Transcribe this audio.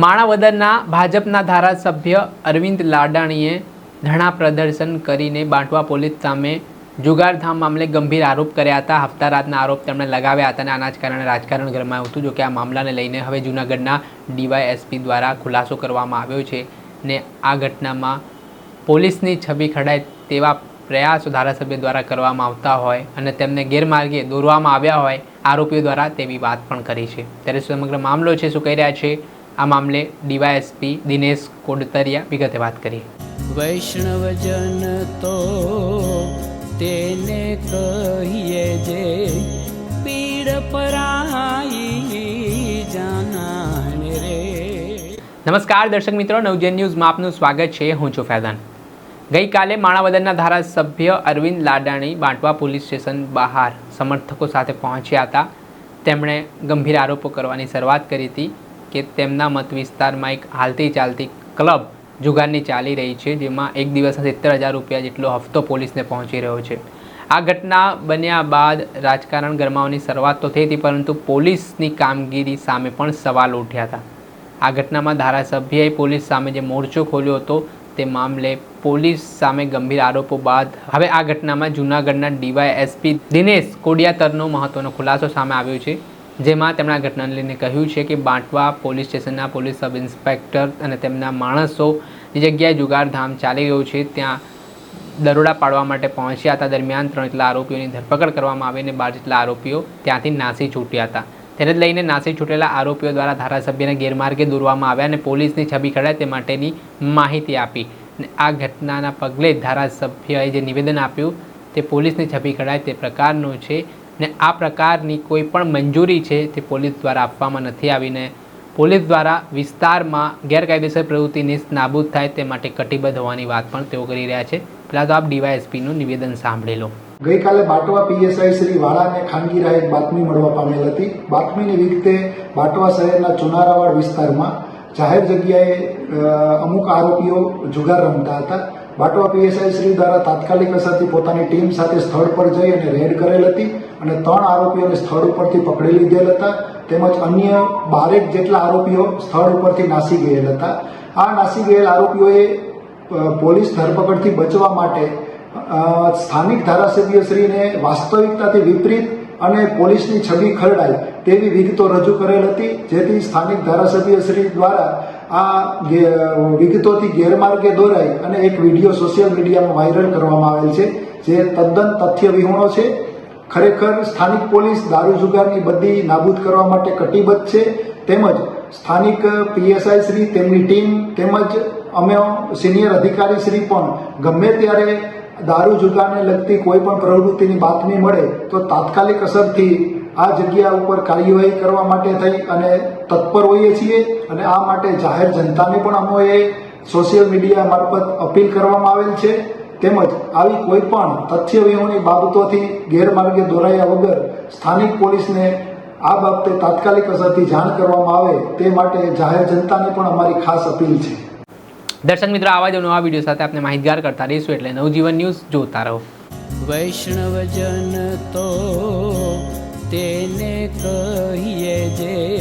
માણાવદરના ભાજપના ધારાસભ્ય અરવિંદ લાડાણીએ ધરણા પ્રદર્શન કરીને બાંટવા પોલીસ સામે જુગારધામ મામલે ગંભીર આરોપ કર્યા હતા. હપ્તા રાતના આરોપ તેમણે લગાવ્યા હતા અને આના જ કારણે રાજકારણ ગરમાયું હતું, જોકે આ મામલાને લઈને હવે જૂનાગઢના ડીવાયએસપી દ્વારા ખુલાસો કરવામાં આવ્યો છે ને આ ઘટનામાં પોલીસની છબી ખડાય તેવા પ્રયાસો ધારાસભ્ય દ્વારા કરવામાં આવતા હોય અને તેમને ગેરમાર્ગે દોરવામાં આવ્યા હોય, આરોપીઓ દ્વારા તેવી વાત પણ કરી છે. ત્યારે સમગ્ર મામલો છે, શું કહી રહ્યા છે? આ મામલે ડીવાયએસપી દિનેશ કોડતરિયા વિગતે વાત કરી વૈષ્ણવજન તો તેને કહીએ જે પીડ પરાઈ જાનાને રે. નમસ્કાર દર્શક મિત્રો નવજન ન્યૂઝમાં આપનું સ્વાગત છે. હું છું ફૈઝાન. ગઈકાલે માણાવદરના ધારાસભ્ય અરવિંદ લાડાણી બાંટવા પોલીસ સ્ટેશન બહાર સમર્થકો સાથે પહોંચ્યા હતા. તેમણે ગંભીર આરોપો કરવાની શરૂઆત કરી હતી. કે તેમના મત વિસ્તારમાં એક હાલતી ચાલતી ક્લબ જુગારની ચાલી રહી છે, જેમાં એક દિવસના સિત્તેર હજાર રૂપિયા જેટલો હફતો પોલીસને પહોંચી રહ્યો છે. આ ઘટના બન્યા બાદ રાજકારણ ગરમાવાની શરૂઆત તો થઈ હતી, પરંતુ પોલીસની કામગીરી સામે પણ સવાલ ઉઠ્યા હતા. આ ઘટનામાં ધારાસભ્યએ પોલીસ સામે જે મોરચો ખોલ્યો હતો, તે મામલે પોલીસ સામે ગંભીર આરોપો બાદ હવે આ ઘટનામાં જૂનાગઢના ડીવાયએસપી દિનેશ કોડિયાતરનો મહત્વનો ખુલાસો સામે આવ્યો છે. જેમાં તેમણે આ ઘટનાને લઈને કહ્યું છે કે બાંટવા પોલીસ સ્ટેશનના પોલીસ સબ ઇન્સ્પેક્ટર અને તેમના માણસો જે જગ્યાએ જુગારધામ ચાલી રહ્યું છે, ત્યાં દરોડા પાડવા માટે પહોંચ્યા હતા. દરમિયાન ત્રણ જેટલા આરોપીઓની ધરપકડ કરવામાં આવી અને બાર જેટલા આરોપીઓ ત્યાંથી નાસી છૂટ્યા હતા. તેને લઈને નાસી છૂટેલા આરોપીઓ દ્વારા ધારાસભ્યને ગેરમાર્ગે દોરવામાં આવ્યા અને પોલીસની છબી કઢાય તે માટેની માહિતી આપી. આ ઘટનાના પગલે ધારાસભ્યએ જે નિવેદન આપ્યું તે પોલીસની છબી કઢાય તે પ્રકારનું છે. ને આ પ્રકારની કોઈ પણ મંજૂરી છે તે પોલીસ દ્વારા આપવામાં નથી આવીને, પોલીસ દ્વારા વિસ્તારમાં ગેરકાયદેસર પ્રવૃત્તિની નાબૂદ થાય તે માટે કટિબદ્ધ હોવાની વાત પણ તેઓ કરી રહ્યા છે. પહેલાં તો આપ ડીવાયએસપીનું નિવેદન સાંભળી લો. ગઈકાલે બાટવા પીએસઆઈ શ્રી વાળાને ખાનગી રાહે બાતમી મળવા પામેલ હતી. બાતમીની રીતે બાટવા શહેરના ચુનારાવાડ વિસ્તારમાં જાહેર જગ્યાએ અમુક આરોપીઓ જુગાર રમતા હતા. બાટવા પીએસઆઈ શ્રી દ્વારા તાત્કાલિક અસરથી પોતાની ટીમ સાથે સ્થળ પર જઈ અને રેડ કરેલ હતી અને ત્રણ આરોપીઓને સ્થળ ઉપરથી પકડી લીધેલ હતા તેમજ અન્ય બારેક જેટલા આરોપીઓ સ્થળ ઉપરથી નાસી ગયેલ હતા. આ નાસી ગયેલ આરોપીઓએ પોલીસ ધરપકડથી બચવા માટે સ્થાનિક ધારાસભ્યશ્રીને વાસ્તવિકતાથી વિપરીત અને પોલીસની છબી ખરડાય તેવી વિગતો રજૂ કરેલ હતી, જેથી સ્થાનિક ધારાસભ્યશ્રી દ્વારા આ વિગતોથી ગેરમાર્ગે દોરાઈ અને એક વીડિયો સોશિયલ મીડિયામાં વાયરલ કરવામાં આવેલ છે, જે તદ્દન તથ્ય વિહોણો છે. ખરેખર સ્થાનિક પોલીસ દારૂ જુગારની બધી નાબૂદ કરવા માટે કટિબદ્ધ છે, તેમજ સ્થાનિક પીએસઆઈ શ્રી, તેમની ટીમ, તેમજ અમે સિનિયર અધિકારી શ્રી પણ ગમે ત્યારે દારૂ જુગારને લગતી કોઈ પણ પ્રવૃત્તિની બાતમી મળે, તો તાત્કાલિક અસરથી આ જગ્યા ઉપર કાર્યવાહી કરવા માટે થઈ અને તત્પર હોઈએ છીએ અને આ માટે જાહેર જનતાને પણ અમોએ સોશિયલ મીડિયા મારફત અપીલ કરવામાં આવેલ છે. તેમજ આવી કોઈ પણ તથ્ય વિહોણી બાબતોથી ગેરમાર્ગે દોરાયા વગર સ્થાનિક પોલીસને આ બાબતે તાત્કાલિક અસરથી જાણ કરવામાં આવે તે માટે જાહેર જનતાને પણ અમારી ખાસ અપીલ છે. દર્શક મિત્રો આવા જ નવા વીડિયો સાથે આપણે માહિતગાર કરતા રહીશું એટલે નવજીવન ન્યૂઝ જોતા રહો. વૈષ્ણવજન તો તેને કહીએ જે